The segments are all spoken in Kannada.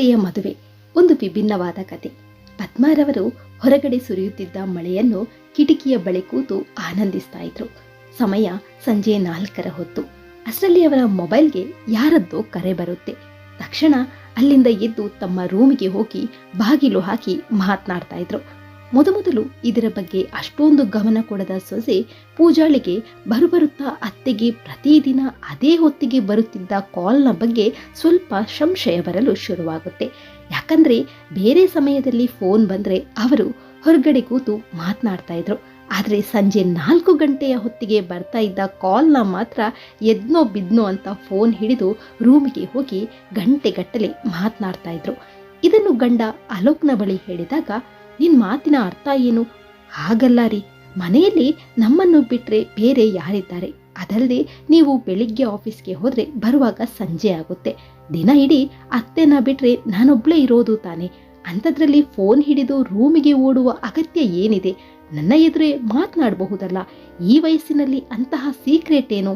ಅತ್ತೆಯ ಮದುವೆ, ಒಂದು ವಿಭಿನ್ನವಾದ ಕತೆ. ಪದ್ಮಾರವರು ಹೊರಗಡೆ ಸುರಿಯುತ್ತಿದ್ದ ಮಳೆಯನ್ನು ಕಿಟಕಿಯ ಬಳಿ ಕೂತು ಆನಂದಿಸ್ತಾ ಇದ್ರು. ಸಮಯ ಸಂಜೆ ನಾಲ್ಕರ ಹೊತ್ತು. ಅಷ್ಟರಲ್ಲಿ ಅವರ ಮೊಬೈಲ್ಗೆ ಯಾರದ್ದೋ ಕರೆ ಬರುತ್ತೆ. ತಕ್ಷಣ ಅಲ್ಲಿಂದ ಎದ್ದು ತಮ್ಮ ರೂಮಿಗೆ ಹೋಗಿ ಬಾಗಿಲು ಹಾಕಿ ಮಾತನಾಡ್ತಾ ಇದ್ರು. ಮೊದಮೊದಲು ಇದರ ಬಗ್ಗೆ ಅಷ್ಟೊಂದು ಗಮನ ಕೊಡದ ಸೊಸೆ ಪೂಜಾಳಿಗೆ ಬರುಬರುತ್ತಾ ಅತ್ತೆಗೆ ಪ್ರತಿದಿನ ಅದೇ ಹೊತ್ತಿಗೆ ಬರುತ್ತಿದ್ದ ಕಾಲ್ನ ಬಗ್ಗೆ ಸ್ವಲ್ಪ ಸಂಶಯ ಬರಲು ಶುರುವಾಗುತ್ತೆ. ಯಾಕಂದ್ರೆ ಬೇರೆ ಸಮಯದಲ್ಲಿ ಫೋನ್ ಬಂದ್ರೆ ಅವರು ಹೊರಗಡೆ ಕೂತು ಮಾತನಾಡ್ತಾ ಇದ್ರು. ಆದರೆ ಸಂಜೆ ನಾಲ್ಕು ಗಂಟೆಯ ಹೊತ್ತಿಗೆ ಬರ್ತಾ ಇದ್ದ ಕಾಲ್ನ ಮಾತ್ರ ಎದ್ನೋ ಬಿದ್ನೋ ಅಂತ ಫೋನ್ ಹಿಡಿದು ರೂಮಿಗೆ ಹೋಗಿ ಗಂಟೆಗಟ್ಟಲೆ ಮಾತನಾಡ್ತಾ ಇದ್ರು. ಇದನ್ನು ಗಂಡ ಅಲೋಕ್ನ ಬಳಿ ಹೇಳಿದಾಗ ನಿನ್ ಮಾತಿನ ಅರ್ಥ ಏನು? ಹಾಗಲ್ಲ ರೀ. ಮನೆಯಲ್ಲಿ ನಮ್ಮನ್ನು ಬಿಟ್ರೆ ಬೇರೆ ಯಾರಿದ್ದಾರೆ? ಅದಲ್ಲದೆ ನೀವು ಬೆಳಿಗ್ಗೆ ಆಫೀಸ್ಗೆ ಹೋದ್ರೆ ಬರುವಾಗ ಸಂಜೆ ಆಗುತ್ತೆ. ದಿನ ಇಡೀ ಅತ್ತೆನ ಬಿಟ್ರೆ ನಾನೊಬ್ಳೇ ಇರೋದು ತಾನೆ. ಅಂಥದ್ರಲ್ಲಿ ಫೋನ್ ಹಿಡಿದು ರೂಮಿಗೆ ಓಡುವ ಅಗತ್ಯ ಏನಿದೆ? ನನ್ನ ಎದುರೇ ಮಾತನಾಡಬಹುದಲ್ಲ? ಈ ವಯಸ್ಸಿನಲ್ಲಿ ಅಂತಹ ಸೀಕ್ರೆಟ್ ಏನು?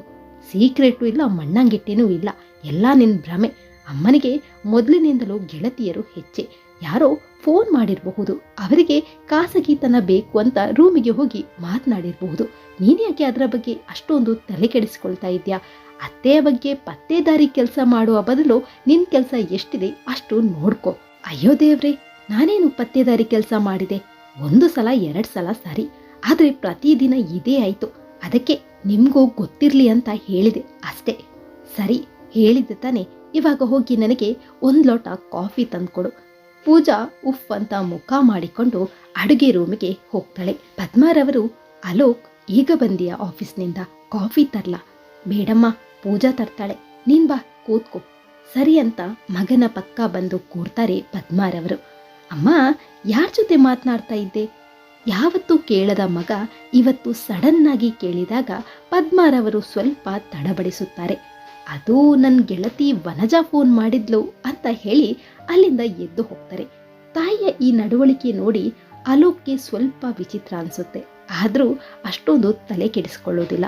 ಸೀಕ್ರೆಟು ಇಲ್ಲ, ಮಣ್ಣಂಗಿಟ್ಟೇನೂ ಇಲ್ಲ. ಎಲ್ಲ ನಿನ್ನ ಭ್ರಮೆ. ಅಮ್ಮನಿಗೆ ಮೊದಲಿನಿಂದಲೂ ಗೆಳತಿಯರು ಹೆಚ್ಚೆ. ಯಾರೋ ಫೋನ್ ಮಾಡಿರಬಹುದು. ಅವರಿಗೆ ಖಾಸಗಿತನ ಬೇಕು ಅಂತ ರೂಮಿಗೆ ಹೋಗಿ ಮಾತನಾಡಿರಬಹುದು. ನೀನ್ಯಾಕೆ ಅದರ ಬಗ್ಗೆ ಅಷ್ಟೊಂದು ತಲೆ ಕೆಡಿಸ್ಕೊಳ್ತಾ ಇದ್ಯಾ? ಅತ್ತೆಯ ಬಗ್ಗೆ ಪತ್ತೇದಾರಿ ಕೆಲಸ ಮಾಡುವ ಬದಲು ನಿನ್ ಕೆಲಸ ಎಷ್ಟಿದೆ ಅಷ್ಟು ನೋಡ್ಕೊ. ಅಯ್ಯೋ ದೇವ್ರೆ, ನಾನೇನು ಪತ್ತೇದಾರಿ ಕೆಲಸ ಮಾಡಿದೆ? ಒಂದು ಸಲ, ಎರಡು ಸಲ ಸರಿ, ಆದರೆ ಪ್ರತಿದಿನ ಇದೇ ಆಯಿತು. ಅದಕ್ಕೆ ನಿಮಗೂ ಗೊತ್ತಿರಲಿ ಅಂತ ಹೇಳಿದೆ ಅಷ್ಟೇ. ಸರಿ, ಹೇಳಿದ್ದೆ ತಾನೆ. ಇವಾಗ ಹೋಗಿ ನನಗೆ ಒಂದು ಲೋಟ ಕಾಫಿ ತಂದ್ಕೊಡು. ಪೂಜಾ ಉಫ್ ಅಂತ ಮುಖ ಮಾಡಿಕೊಂಡು ಅಡುಗೆ ರೂಮಿಗೆ ಹೋಗ್ತಾಳೆ. ಪದ್ಮಾರವರು ಅಲೋಕ್, ಈಗ ಬಂದಿಯ ಆಫೀಸ್ನಿಂದ? ಕಾಫಿ ತರ್ಲಾ? ಬೇಡಮ್ಮ, ಪೂಜಾ ತರ್ತಾಳೆ. ನೀನ್ ಬಾ, ಕೂತ್ಕೋ. ಸರಿ ಅಂತ ಮಗನ ಪಕ್ಕ ಬಂದು ಕೂರ್ತಾರೆ ಪದ್ಮಾರವರು ಅಮ್ಮ, ಯಾರ ಜೊತೆ ಮಾತನಾಡ್ತಾ ಇದ್ದೆ? ಯಾವತ್ತು ಕೇಳದ ಮಗ ಇವತ್ತು ಸಡನ್ ಆಗಿ ಕೇಳಿದಾಗ ಪದ್ಮಾರವರು ಸ್ವಲ್ಪ ತಡಬಡಿಸುತ್ತಾರೆ. ಅದು ನನ್ನ ಗೆಳತಿ ವನಜಾ ಫೋನ್ ಮಾಡಿದ್ಲು ಅಂತ ಹೇಳಿ ಅಲ್ಲಿಂದ ಎದ್ದು ಹೋಗ್ತಾರೆ. ತಾಯಿಯ ಈ ನಡವಳಿಕೆ ನೋಡಿ ಅಲೋಕ್ಗೆ ಸ್ವಲ್ಪ ವಿಚಿತ್ರ ಅನ್ಸುತ್ತೆ. ಆದರೂ ಅಷ್ಟೊಂದು ತಲೆ ಕೆಡಿಸ್ಕೊಳ್ಳೋದಿಲ್ಲ.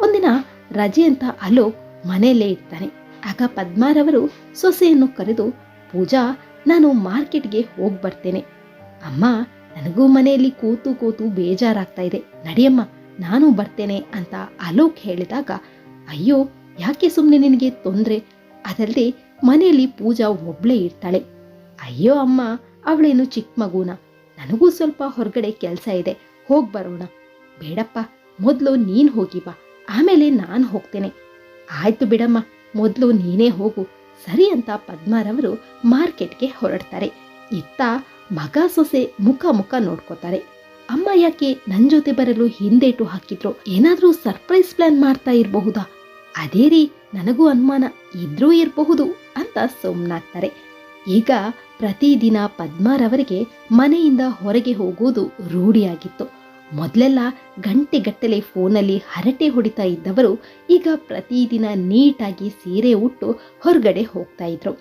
ಒಂದಿನ ರಜೆ ಅಂತ ಅಲೋಕ್ ಮನೆಯಲ್ಲೇ ಇರ್ತಾನೆ. ಆಗ ಪದ್ಮಾರವರು ಸೊಸೆಯನ್ನು ಕರೆದು, ಪೂಜಾ, ನಾನು ಮಾರ್ಕೆಟ್ಗೆ ಹೋಗಿ ಬರ್ತೇನೆ. ಅಮ್ಮ, ನನಗೂ ಮನೆಯಲ್ಲಿ ಕೂತು ಕೂತು ಬೇಜಾರಾಗ್ತಾ ಇದೆ. ನಡಿಯಮ್ಮ, ನಾನು ಬರ್ತೇನೆ ಅಂತ ಅಲೋಕ್ ಹೇಳಿದಾಗ, ಅಯ್ಯೋ ಯಾಕೆ ಸುಮ್ಮನೆ ನಿನಗೆ ತೊಂದರೆ? ಅದಲ್ಲದೆ ಮನೆಯಲ್ಲಿ ಪೂಜಾ ಒಬ್ಳೇ ಇರ್ತಾಳೆ. ಅಯ್ಯೋ ಅಮ್ಮ, ಅವಳೇನು ಚಿಕ್ಕ ಮಗುನ? ನನಗೂ ಸ್ವಲ್ಪ ಹೊರಗಡೆ ಕೆಲಸ ಇದೆ, ಹೋಗಿ ಬರೋಣ. ಬೇಡಪ್ಪ, ಮೊದಲು ನೀನು ಹೋಗಿ ಬಾ, ಆಮೇಲೆ ನಾನು ಹೋಗ್ತೇನೆ. ಆಯ್ತು ಬಿಡಮ್ಮ, ಮೊದಲು ನೀನೇ ಹೋಗು. ಸರಿ ಅಂತ ಪದ್ಮಾರವರು ಮಾರ್ಕೆಟ್ಗೆ ಹೊರಡ್ತಾರೆ. ಇತ್ತ ಮಗ ಸೊಸೆ ಮುಖ ಮುಖ ನೋಡ್ಕೋತಾರೆ. ಅಮ್ಮ ಯಾಕೆ ನನ್ನ ಜೊತೆ ಬರಲು ಹಿಂದೇಟು ಹಾಕಿದ್ರು? ಏನಾದರೂ ಸರ್ಪ್ರೈಸ್ ಪ್ಲಾನ್ ಮಾಡ್ತಾ ಇರಬಹುದಾ? ಅದೇ ರೀ, ನನಗೂ ಅನುಮಾನ ಇದ್ರೂ ಇರಬಹುದು ಅಂತ ಸುಮ್ಮನಾಗ್ತಾರೆ ಈಗ ಪ್ರತಿದಿನ ಪದ್ಮಾರವರಿಗೆ ಮನೆಯಿಂದ ಹೊರಗೆ ಹೋಗುವುದು ರೂಢಿಯಾಗಿತ್ತು ಮೊದಲೆಲ್ಲ ಗಂಟೆಗಟ್ಟಲೆ ಫೋನಲ್ಲಿ ಹರಟೆ ಹೊಡಿತಾ ಇದ್ದವರು ಈಗ ಪ್ರತಿದಿನ ನೀಟಾಗಿ ಸೀರೆ ಉಟ್ಟು ಹೊರಗಡೆ ಹೋಗ್ತಾ ಇದ್ರು.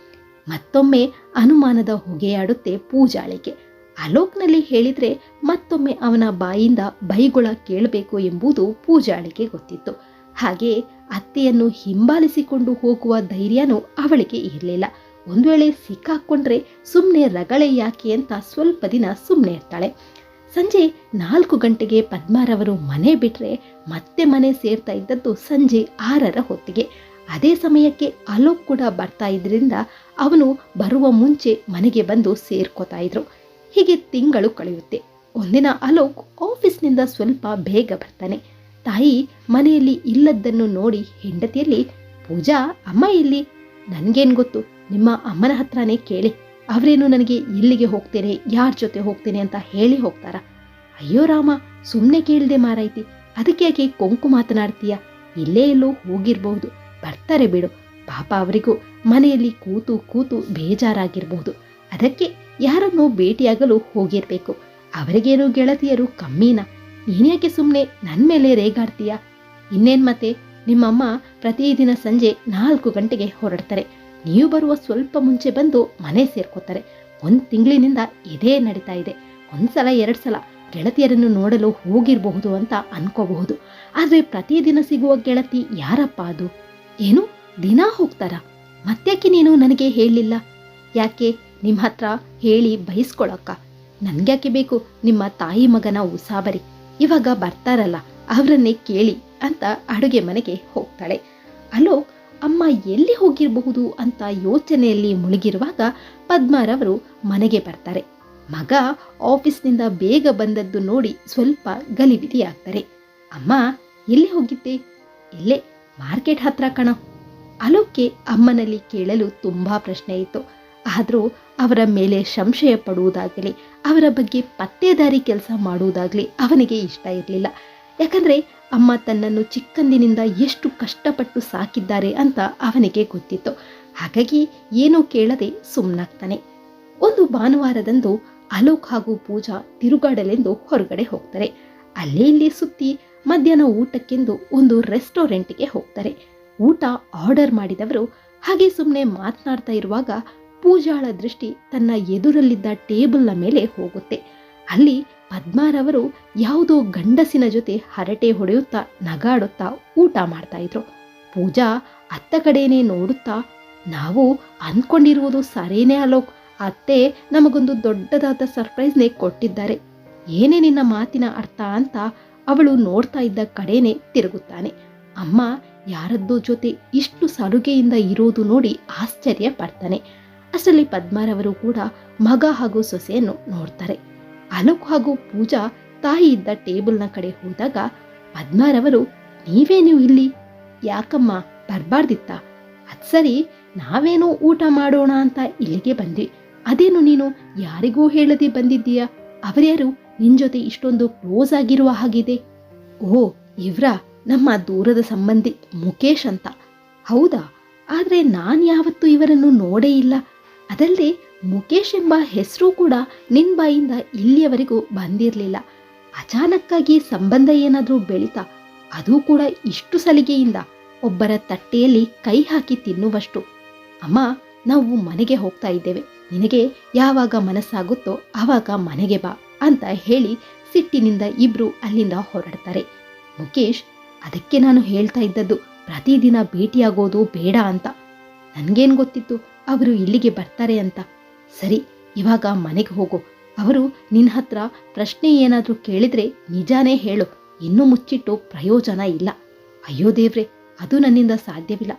ಮತ್ತೊಮ್ಮೆ ಅನುಮಾನದ ಹೊಗೆಯಾಡುತ್ತೆ ಪೂಜಾಳಿಗೆ. ಅಲೋಕ್ನಲ್ಲಿ ಹೇಳಿದ್ರೆ ಮತ್ತೊಮ್ಮೆ ಅವನ ಬಾಯಿಂದ ಬೈಗುಳ ಕೇಳಬೇಕು ಎಂಬುದು ಪೂಜಾಳಿಗೆ ಗೊತ್ತಿತ್ತು. ಹಾಗೆ ಅತ್ತೆಯನ್ನು ಹಿಂಬಾಲಿಸಿಕೊಂಡು ಹೋಗುವ ಧೈರ್ಯನೂ ಅವಳಿಗೆ ಇರಲಿಲ್ಲ. ಒಂದು ವೇಳೆ ಸಿಕ್ಕಾಕ್ಕೊಂಡ್ರೆ ಸುಮ್ಮನೆ ರಗಳೆ ಯಾಕೆ ಅಂತ ಸ್ವಲ್ಪ ದಿನ ಸುಮ್ಮನೆ ಇರ್ತಾಳೆ. ಸಂಜೆ ನಾಲ್ಕು ಗಂಟೆಗೆ ಪದ್ಮಾರವರು ಮನೆ ಬಿಟ್ಟರೆ ಮತ್ತೆ ಮನೆ ಸೇರ್ತಾ ಇದ್ದದ್ದು ಸಂಜೆ ಆರರ ಹೊತ್ತಿಗೆ. ಅದೇ ಸಮಯಕ್ಕೆ ಅಲೋಕ್ ಕೂಡ ಬರ್ತಾ ಇದ್ರಿಂದ ಅವನು ಬರುವ ಮುಂಚೆ ಮನೆಗೆ ಬಂದು ಸೇರ್ಕೋತಾ ಇದ್ರು. ಹೀಗೆ ತಿಂಗಳು ಕಳೆಯುತ್ತೆ. ಒಂದಿನ ಅಲೋಕ್ ಆಫೀಸ್ನಿಂದ ಸ್ವಲ್ಪ ಬೇಗ ಬರ್ತಾನೆ. ತಾಯಿ ಮನೆಯಲ್ಲಿ ಇಲ್ಲದ್ದನ್ನು ನೋಡಿ ಹೆಂಡತಿಯಲ್ಲಿ, ಪೂಜಾ, ಅಮ್ಮ ಇಲ್ಲಿ? ನನಗೇನು ಗೊತ್ತು? ನಿಮ್ಮ ಅಮ್ಮನ ಹತ್ರನೇ ಕೇಳಿ. ಅವರೇನು ನನಗೆ ಇಲ್ಲಿಗೆ ಹೋಗ್ತೇನೆ, ಯಾರ ಜೊತೆ ಹೋಗ್ತೇನೆ ಅಂತ ಹೇಳಿ ಹೋಗ್ತಾರ. ಅಯ್ಯೋ ರಾಮ ಸುಮ್ಮನೆ ಕೇಳ್ದೆ ಮಾರೈತಿ ಅದಕ್ಕೆ ಯಾಕೆ ಕೊಂಕು ಮಾತನಾಡ್ತೀಯ? ಇಲ್ಲೇ ಎಲ್ಲೋ ಹೋಗಿರಬಹುದು ಬರ್ತಾರೆ ಬಿಡು. ಪಾಪ ಅವರಿಗೂ ಮನೆಯಲ್ಲಿ ಕೂತು ಕೂತು ಬೇಜಾರಾಗಿರಬಹುದು ಅದಕ್ಕೆ ಯಾರನ್ನೋ ಭೇಟಿಯಾಗಲು ಹೋಗಿರ್ಬೇಕು. ಅವರಿಗೇನು ಗೆಳತಿಯರು ಕಮ್ಮಿನ? ನೀನ್ಯಾಕೆ ಸುಮ್ಮನೆ ನನ್ನ ಮೇಲೆ ರೇಗಾಡ್ತೀಯ? ಇನ್ನೇನ್ ಮತ್ತೆ? ನಿಮ್ಮಮ್ಮ ಪ್ರತಿದಿನ ಸಂಜೆ ನಾಲ್ಕು ಗಂಟೆಗೆ ಹೊರಡ್ತಾರೆ. ನೀವು ಬರುವ ಸ್ವಲ್ಪ ಮುಂಚೆ ಬಂದು ಮನೆ ಸೇರ್ಕೋತಾರೆ. ಒಂದು ತಿಂಗಳಿನಿಂದ ಇದೇ ನಡೀತಾ ಇದೆ. ಒಂದ್ಸಲ ಎರಡು ಸಲ ಗೆಳತಿಯರನ್ನು ನೋಡಲು ಹೋಗಿರಬಹುದು ಅಂತ ಅನ್ಕೋಬಹುದು. ಆದರೆ ಪ್ರತಿದಿನ ಸಿಗುವ ಗೆಳತಿ ಯಾರಪ್ಪ ಅದು? ಏನು? ದಿನ ಹೋಗ್ತಾರ? ಮತ್ತ್ಯಾಕೆ ನೀನು ನನಗೆ ಹೇಳಲಿಲ್ಲ? ಯಾಕೆ? ನಿಮ್ಮ ಹತ್ರ ಹೇಳಿ ಬಯಸ್ಕೊಳಕ್ಕ ನನಗ್ಯಾಕೆ ಬೇಕು? ನಿಮ್ಮ ತಾಯಿ ಮಗನ ಉಸಾಬರಿ. ಇವಾಗ ಬರ್ತಾರಲ್ಲ, ಅವರನ್ನೇ ಕೇಳಿ ಅಂತ ಅಡುಗೆ ಮನೆಗೆ ಹೋಗ್ತಾಳೆ. ಅಲೋಕ್ ಅಮ್ಮ ಎಲ್ಲಿ ಹೋಗಿರಬಹುದು ಅಂತ ಯೋಚನೆಯಲ್ಲಿ ಮುಳುಗಿರುವಾಗ ಪದ್ಮಾರವರು ಮನೆಗೆ ಬರ್ತಾರೆ. ಮಗ ಆಫೀಸ್ನಿಂದ ಬೇಗ ಬಂದದ್ದು ನೋಡಿ ಸ್ವಲ್ಪ ಗಲಿಬಿಲಿಯಾಗ್ತಾರೆ. ಅಮ್ಮ, ಎಲ್ಲಿ ಹೋಗಿದ್ದೆ? ಇಲ್ಲೇ ಮಾರ್ಕೆಟ್ ಹತ್ರ ಕಣ. ಅಲೋಕ್ಗೆ ಅಮ್ಮನಲ್ಲಿ ಕೇಳಲು ತುಂಬಾ ಪ್ರಶ್ನೆ ಇತ್ತು. ಆದರೂ ಅವರ ಮೇಲೆ ಸಂಶಯ ಪಡುವುದಾಗಲಿ ಅವರ ಬಗ್ಗೆ ಪತ್ತೇದಾರಿ ಕೆಲಸ ಮಾಡುವುದಾಗಲಿ ಅವನಿಗೆ ಇಷ್ಟ ಇರಲಿಲ್ಲ. ಯಾಕಂದ್ರೆ ಅಮ್ಮ ತನ್ನನ್ನು ಚಿಕ್ಕಂದಿನಿಂದ ಎಷ್ಟು ಕಷ್ಟಪಟ್ಟು ಸಾಕಿದ್ದಾರೆ ಅಂತ ಅವನಿಗೆ ಗೊತ್ತಿತ್ತು. ಹಾಗಾಗಿ ಏನೂ ಕೇಳದೆ ಸುಮ್ಮನಾಗ್ತಾನೆ ಒಂದು ಭಾನುವಾರದಂದು ಅಲೋಕ್ ಹಾಗೂ ಪೂಜಾ ತಿರುಗಾಡಲೆಂದು ಹೊರಗಡೆ ಹೋಗ್ತಾರೆ. ಅಲ್ಲೇ ಇಲ್ಲಿ ಸುತ್ತಿ ಮಧ್ಯಾಹ್ನ ಊಟಕ್ಕೆಂದು ಒಂದು ರೆಸ್ಟೋರೆಂಟ್ಗೆ ಹೋಗ್ತಾರೆ. ಊಟ ಆರ್ಡರ್ ಮಾಡಿದವರು ಹಾಗೆ ಸುಮ್ಮನೆ ಮಾತನಾಡ್ತಾ ಇರುವಾಗ ಪೂಜಾಳ ದೃಷ್ಟಿ ತನ್ನ ಎದುರಲ್ಲಿದ್ದ ಟೇಬಲ್ನ ಮೇಲೆ ಹೋಗುತ್ತೆ. ಅಲ್ಲಿ ಪದ್ಮಾರವರು ಯಾವುದೋ ಗಂಡಸಿನ ಜೊತೆ ಹರಟೆ ಹೊಡೆಯುತ್ತಾ ನಗಾಡುತ್ತಾ ಊಟ ಮಾಡ್ತಾ ಇದ್ರು. ಪೂಜಾ ಅತ್ತ ಕಡೆನೇ ನೋಡುತ್ತಾ, ನಾವು ಅಂದ್ಕೊಂಡಿರುವುದು ಸರೇನೇ ಅಲೋಕ್, ಅತ್ತೆ ನಮಗೊಂದು ದೊಡ್ಡದಾದ ಸರ್ಪ್ರೈಸ್ನೇ ಕೊಟ್ಟಿದ್ದಾರೆ. ಏನೇ ನಿನ್ನ ಮಾತಿನ ಅರ್ಥ ಅಂತ ಅವಳು ನೋಡ್ತಾ ಇದ್ದ ಕಡೆನೇ ತಿರುಗುತ್ತಾನೆ. ಅಮ್ಮ ಯಾರದ್ದೋ ಜೊತೆ ಇಷ್ಟು ಸಲುಗೆಯಿಂದ ಇರೋದು ನೋಡಿ ಆಶ್ಚರ್ಯ ಪಡ್ತಾನೆ. ಅಷ್ಟರಲ್ಲಿ ಪದ್ಮಾರವರು ಕೂಡ ಮಗ ಹಾಗೂ ಸೊಸೆಯನ್ನು ನೋಡ್ತಾರೆ. ಅಲೋಕ್ ಹಾಗೂ ಪೂಜಾ ತಾಯಿ ಇದ್ದ ಟೇಬಲ್ನ ಕಡೆ ಹೋದಾಗ ಪದ್ಮಾರವರು ನೀವೇ ನೀವು ಇಲ್ಲಿ? ಯಾಕಮ್ಮ ಬರಬಾರ್ದಿತ್ತ? ಅದ್ ಸರಿ, ನಾವೇನೋ ಊಟ ಮಾಡೋಣ ಅಂತ ಇಲ್ಲಿಗೆ ಬಂದ್ವಿ. ಅದೇನು ನೀನು ಯಾರಿಗೂ ಹೇಳದೆ ಬಂದಿದ್ದೀಯಾ? ಅವರ್ಯಾರು ನಿನ್ ಜೊತೆ ಇಷ್ಟೊಂದು ಕ್ಲೋಸ್ ಆಗಿರುವ ಹಾಗಿದೆ? ಓ, ಇವ್ರ ನಮ್ಮ ದೂರದ ಸಂಬಂಧಿ ಮುಖೇಶ್ ಅಂತ. ಹೌದಾ? ಆದ್ರೆ ನಾನ್ ಯಾವತ್ತೂ ಇವರನ್ನು ನೋಡೇ ಇಲ್ಲ. ಅದಲ್ಲದೆ ಮುಕೇಶ್ ಎಂಬ ಹೆಸರು ಕೂಡ ನಿನ್ ಬಾಯಿಂದ ಇಲ್ಲಿಯವರೆಗೂ ಬಂದಿರಲಿಲ್ಲ. ಅಚಾನಕ್ಕಾಗಿ ಸಂಬಂಧ ಏನಾದರೂ ಬೆಳೀತಾ ಅದು ಕೂಡ ಇಷ್ಟು ಸಲಿಗೆಯಿಂದ ಒಬ್ಬರ ತಟ್ಟೆಯಲ್ಲಿ ಕೈ ಹಾಕಿ ತಿನ್ನುವಷ್ಟು. ಅಮ್ಮ, ನಾವು ಮನೆಗೆ ಹೋಗ್ತಾ ಇದ್ದೇವೆ. ನಿನಗೆ ಯಾವಾಗ ಮನಸ್ಸಾಗುತ್ತೋ ಆವಾಗ ಮನೆಗೆ ಬಾ ಅಂತ ಹೇಳಿ ಸಿಟ್ಟಿನಿಂದ ಇಬ್ರು ಅಲ್ಲಿಂದ ಹೊರಡ್ತಾರೆ. ಮುಕೇಶ್, ಅದಕ್ಕೆ ನಾನು ಹೇಳ್ತಾ ಇದ್ದದ್ದು ಪ್ರತಿದಿನ ಭೇಟಿಯಾಗೋದು ಬೇಡ ಅಂತ. ನನಗೇನು ಗೊತ್ತಿತ್ತು? ಅವರು ಇಲ್ಲಿಗೆ ಬರ್ತಾರೆ ಅಂತ. ಸರಿ, ಇವಾಗ ಮನೆಗೆ ಹೋಗು. ಅವರು ನಿನ್ನ ಹತ್ರ ಪ್ರಶ್ನೆ ಏನಾದರೂ ಕೇಳಿದ್ರೆ ನಿಜಾನೇ ಹೇಳು. ಇನ್ನೂ ಮುಚ್ಚಿಟ್ಟು ಪ್ರಯೋಜನ ಇಲ್ಲ. ಅಯ್ಯೋ ದೇವ್ರೆ, ಅದು ನನ್ನಿಂದ ಸಾಧ್ಯವಿಲ್ಲ.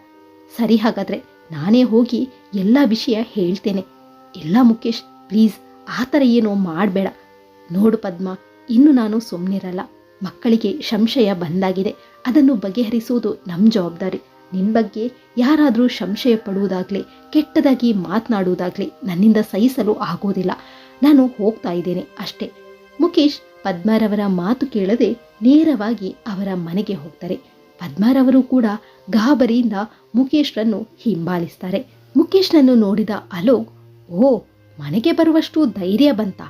ಸರಿ ಹಾಗಾದ್ರೆ ನಾನೇ ಹೋಗಿ ಎಲ್ಲ ವಿಷಯ ಹೇಳ್ತೇನೆ. ಎಲ್ಲ ಮುಖೇಶ್ ಪ್ಲೀಸ್, ಆ ಥರ ಏನೋ ಮಾಡಬೇಡ. ನೋಡು ಪದ್ಮ, ಇನ್ನು ನಾನು ಸುಮ್ಮನಿರಲ್ಲ ಮಕ್ಕಳಿಗೆ ಸಂಶಯ ಬಂದಾಗಿದೆ. ಅದನ್ನು ಬಗೆಹರಿಸುವುದು ನಮ್ಮ ಜವಾಬ್ದಾರಿ. ನಿನ್ನ ಬಗ್ಗೆ ಯಾರಾದರೂ ಸಂಶಯ ಪಡುವುದಾಗಲಿ, ಕೆಟ್ಟದಾಗಿ ಮಾತನಾಡುವುದಾಗಲಿ ನನ್ನಿಂದ ಸಹಿಸಲು ಆಗೋದಿಲ್ಲ. ನಾನು ಹೋಗ್ತಾ ಇದ್ದೇನೆ ಅಷ್ಟೇ. ಮುಖೇಶ್ ಪದ್ಮಾರವರ ಮಾತು ಕೇಳದೆ ನೇರವಾಗಿ ಅವರ ಮನೆಗೆ ಹೋಗ್ತಾರೆ. ಪದ್ಮಾರವರು ಕೂಡ ಗಾಬರಿಯಿಂದ ಮುಖೇಶ್ರನ್ನು ಹಿಂಬಾಲಿಸ್ತಾರೆ. ಮುಖೇಶ್ನನ್ನು ನೋಡಿದ ಅಲೋಕ್, ಓ, ಮನೆಗೆ ಬರುವಷ್ಟು ಧೈರ್ಯ ಬಂತ.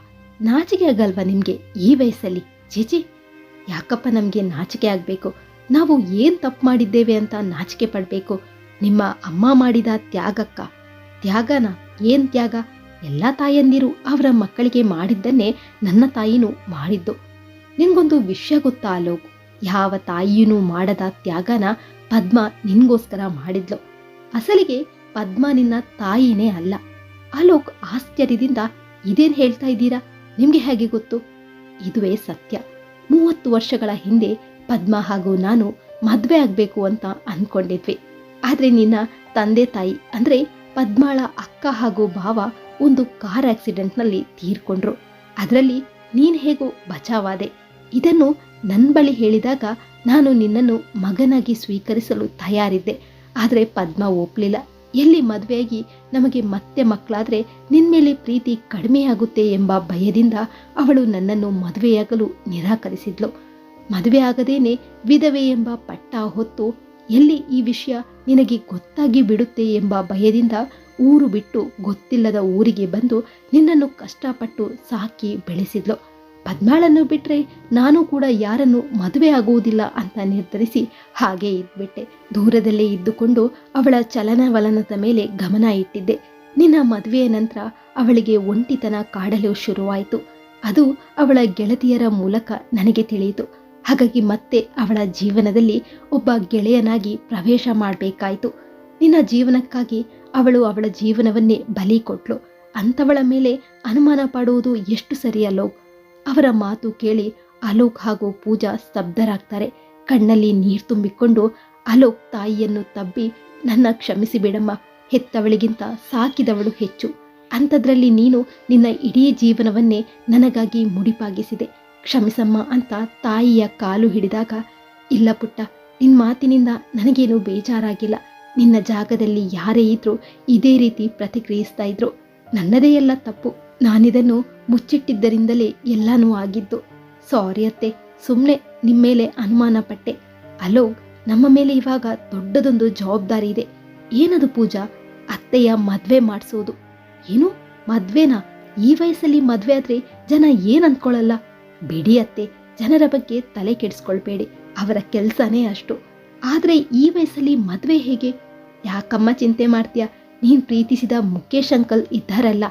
ನಾಚಿಕೆ ಆಗಲ್ವಾ ನಿಮಗೆ ಈ ವಯಸ್ಸಲ್ಲಿ? ಜಿಜಿ ಯಾಕಪ್ಪ ನಮಗೆ ನಾಚಿಕೆ ಆಗಬೇಕು? ನಾವು ಏನು ತಪ್ಪು ಮಾಡಿದ್ದೇವೆ ಅಂತ ನಾಚಿಕೆ ಪಡಬೇಕು? ನಿಮ್ಮ ಅಮ್ಮ ಮಾಡಿದ ತ್ಯಾಗಕ್ಕ. ತ್ಯಾಗನ ಏನು ತ್ಯಾಗ? ಎಲ್ಲ ತಾಯಂದಿರು ಅವರ ಮಕ್ಕಳಿಗೆ ಮಾಡಿದ್ದನ್ನೇ ನನ್ನ ತಾಯಿನೂ ಮಾಡಿದ್ದು. ನಿನಗೊಂದು ವಿಷಯ ಗೊತ್ತಾ ಅಲೋಕ್ ಯಾವ ತಾಯಿಯೂ ಮಾಡದ ತ್ಯಾಗನ ಪದ್ಮ ನಿನಗೋಸ್ಕರ ಮಾಡಿದ್ಲು. ಅಸಲಿಗೆ ಪದ್ಮ ನಿನ್ನ ತಾಯಿನೇ ಅಲ್ಲ. ಅಲೋಕ್ ಆಶ್ಚರ್ಯದಿಂದ ಇದೇನು ಹೇಳ್ತಾ ಇದ್ದೀರಾ? ನಿಮಗೆ ಹೇಗೆ ಗೊತ್ತು? ಇದುವೇ ಸತ್ಯ. ಮೂವತ್ತು ವರ್ಷಗಳ ಹಿಂದೆ ಪದ್ಮ ಹಾಗೂ ನಾನು ಮದುವೆ ಆಗಬೇಕು ಅಂತ ಅಂದ್ಕೊಂಡಿದ್ವಿ ಆದರೆ ನಿನ್ನ ತಂದೆ ತಾಯಿ ಅಂದ್ರೆ ಪದ್ಮಾಳ ಅಕ್ಕ ಹಾಗೂ ಭಾವ ಒಂದು ಕಾರ್ ಆಕ್ಸಿಡೆಂಟ್ನಲ್ಲಿ ತೀರ್ಕೊಂಡ್ರು. ಅದರಲ್ಲಿ ನೀನು ಹೇಗೋ ಬಚಾವಾದೆ. ಇದನ್ನು ನನ್ನ ಬಳಿ ಹೇಳಿದಾಗ ನಾನು ನಿನ್ನನ್ನು ಮಗನಾಗಿ ಸ್ವೀಕರಿಸಲು ತಯಾರಿದ್ದೆ. ಆದರೆ ಪದ್ಮ ಒಪ್ಪಲಿಲ್ಲ ಎಲ್ಲಿ ಮದುವೆಯಾಗಿ ನಮಗೆ ಮತ್ತೆ ಮಕ್ಕಳಾದರೆ ನಿನ್ನ ಮೇಲೆ ಪ್ರೀತಿ ಕಡಿಮೆಯಾಗುತ್ತೆ ಎಂಬ ಭಯದಿಂದ ಅವಳು ನನ್ನನ್ನು ಮದುವೆಯಾಗಲು ನಿರಾಕರಿಸಿದ್ಲು. ಮದುವೆ ಆಗದೇನೆ ವಿಧವೆ ಎಂಬ ಪಟ್ಟ ಹೊತ್ತು ಎಲ್ಲಿ ಈ ವಿಷಯ ನಿನಗೆ ಗೊತ್ತಾಗಿ ಬಿಡುತ್ತೆ ಎಂಬ ಭಯದಿಂದ ಊರು ಬಿಟ್ಟು ಗೊತ್ತಿಲ್ಲದ ಊರಿಗೆ ಬಂದು ನಿನ್ನನ್ನು ಕಷ್ಟಪಟ್ಟು ಸಾಕಿ ಬೆಳೆಸಿದ್ಲು. ಪದ್ಮಾಳನ್ನು ಬಿಟ್ಟರೆ ನಾನು ಕೂಡ ಯಾರನ್ನು ಮದುವೆ ಆಗುವುದಿಲ್ಲ ಅಂತ ನಿರ್ಧರಿಸಿ ಹಾಗೆ ಇದ್ಬಿಟ್ಟೆ. ದೂರದಲ್ಲೇ ಇದ್ದುಕೊಂಡು ಅವಳ ಚಲನವಲನದ ಮೇಲೆ ಗಮನ ಇಟ್ಟಿದ್ದೆ. ನಿನ್ನ ಮದುವೆಯ ನಂತರ ಅವಳಿಗೆ ಒಂಟಿತನ ಕಾಡಲು ಶುರುವಾಯಿತು. ಅದು ಅವಳ ಗೆಳತಿಯರ ಮೂಲಕ ನನಗೆ ತಿಳಿಯಿತು. ಹಾಗಾಗಿ ಮತ್ತೆ ಅವಳ ಜೀವನದಲ್ಲಿ ಒಬ್ಬ ಗೆಳೆಯನಾಗಿ ಪ್ರವೇಶ ಮಾಡಬೇಕಾಯಿತು. ನಿನ್ನ ಜೀವನಕ್ಕಾಗಿ ಅವಳು ಅವಳ ಜೀವನವನ್ನೇ ಬಲಿ ಕೊಟ್ಲು. ಅಂಥವಳ ಮೇಲೆ ಅನುಮಾನ ಪಡುವುದು ಎಷ್ಟು ಸರಿ ಅಲೋಕ್ ಅವರ ಮಾತು ಕೇಳಿ ಅಲೋಕ್ ಹಾಗೂ ಪೂಜಾ ಸ್ತಬ್ಧರಾಗ್ತಾರೆ. ಕಣ್ಣಲ್ಲಿ ನೀರು ತುಂಬಿಕೊಂಡು ಅಲೋಕ್ ತಾಯಿಯನ್ನು ತಬ್ಬಿ, ನನ್ನ ಕ್ಷಮಿಸಿ ಬಿಡಮ್ಮ ಹೆತ್ತವಳಿಗಿಂತ ಸಾಕಿದವಳು ಹೆಚ್ಚು. ಅಂಥದ್ರಲ್ಲಿ ನೀನು ನಿನ್ನ ಇಡೀ ಜೀವನವನ್ನೇ ನನಗಾಗಿ ಮುಡಿಪಾಗಿಸಿದೆ. ಕ್ಷಮಿಸಮ್ಮ ಅಂತ ತಾಯಿಯ ಕಾಲು ಹಿಡಿದಾಗ, ಇಲ್ಲ ಪುಟ್ಟ ನಿನ್ನ ಮಾತಿನಿಂದ ನನಗೇನು ಬೇಜಾರಾಗಿಲ್ಲ. ನಿನ್ನ ಜಾಗದಲ್ಲಿ ಯಾರೇ ಇದ್ರೂ ಇದೇ ರೀತಿ ಪ್ರತಿಕ್ರಿಯಿಸ್ತಾ ಇದ್ರು. ನನ್ನದೇ ಎಲ್ಲ ತಪ್ಪು. ನಾನಿದನ್ನು ಮುಚ್ಚಿಟ್ಟಿದ್ದರಿಂದಲೇ ಎಲ್ಲನೂ ಆಗಿದ್ದು. ಸಾರಿ ಅತ್ತೆ ಸುಮ್ಮನೆ ನಿಮ್ಮ ಮೇಲೆ ಅನುಮಾನ ಪಟ್ಟೆ. ಅಲೋಕ್ ನಮ್ಮ ಮೇಲೆ ಇವಾಗ ದೊಡ್ಡದೊಂದು ಜವಾಬ್ದಾರಿ ಇದೆ. ಏನದು ಪೂಜಾ? ಅತ್ತೆಯ ಮದ್ವೆ ಮಾಡಿಸೋದು. ಏನು? ಮದ್ವೆನಾ? ಈ ವಯಸ್ಸಲ್ಲಿ ಮದ್ವೆ ಆದ್ರೆ ಜನ ಏನು ಅಂದ್ಕೊಳ್ಳಲ್ಲ ಬಿಡಿ ಅತ್ತೆ ಜನರ ಬಗ್ಗೆ ತಲೆ ಕೆಡಿಸ್ಕೊಳ್ಬೇಡಿ, ಅವರ ಕೆಲಸನೇ ಅಷ್ಟು. ಆದರೆ ಈ ವಯಸ್ಸಲ್ಲಿ ಮದುವೆ ಹೇಗೆ? ಯಾಕಮ್ಮ ಚಿಂತೆ ಮಾಡ್ತೀಯ? ನೀನು ಪ್ರೀತಿಸಿದ ಮುಖೇಶ್ ಅಂಕಲ್ ಇದ್ದಾರಲ್ಲ.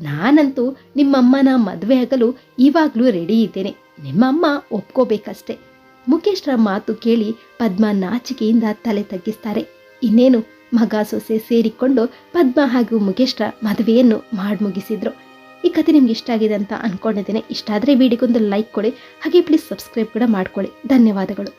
ನಾನಂತೂ ನಿಮ್ಮಮ್ಮನ ಮದುವೆ ಆಗಲು ಇವಾಗಲೂ ರೆಡಿ ಇದ್ದೇನೆ. ನಿಮ್ಮಮ್ಮ ಒಪ್ಕೋಬೇಕಷ್ಟೆ. ಮುಖೇಶ್ರ ಮಾತು ಕೇಳಿ ಪದ್ಮ ನಾಚಿಕೆಯಿಂದ ತಲೆ ತಗ್ಗಿಸ್ತಾರೆ. ಇನ್ನೇನು, ಮಗ ಸೊಸೆ ಸೇರಿಕೊಂಡು ಪದ್ಮ ಹಾಗೂ ಮುಖೇಶ್ರ ಮದುವೆಯನ್ನು ಮಾಡಿ ಮುಗಿಸಿದ್ರು ಈ ಕತೆ ನಿಮ್ಗೆ ಇಷ್ಟ ಆಗಿದೆ ಅಂತ ಅನ್ಕೊಂಡಿದ್ದೀನಿ. ಇಷ್ಟ ಆದರೆ ವಿಡಿಯೋಗೊಂದು ಲೈಕ್ ಕೊಡಿ. ಹಾಗೆ ಪ್ಲೀಸ್ ಸಬ್ಸ್ಕ್ರೈಬ್ ಕೂಡ ಮಾಡ್ಕೊಳ್ಳಿ. ಧನ್ಯವಾದಗಳು.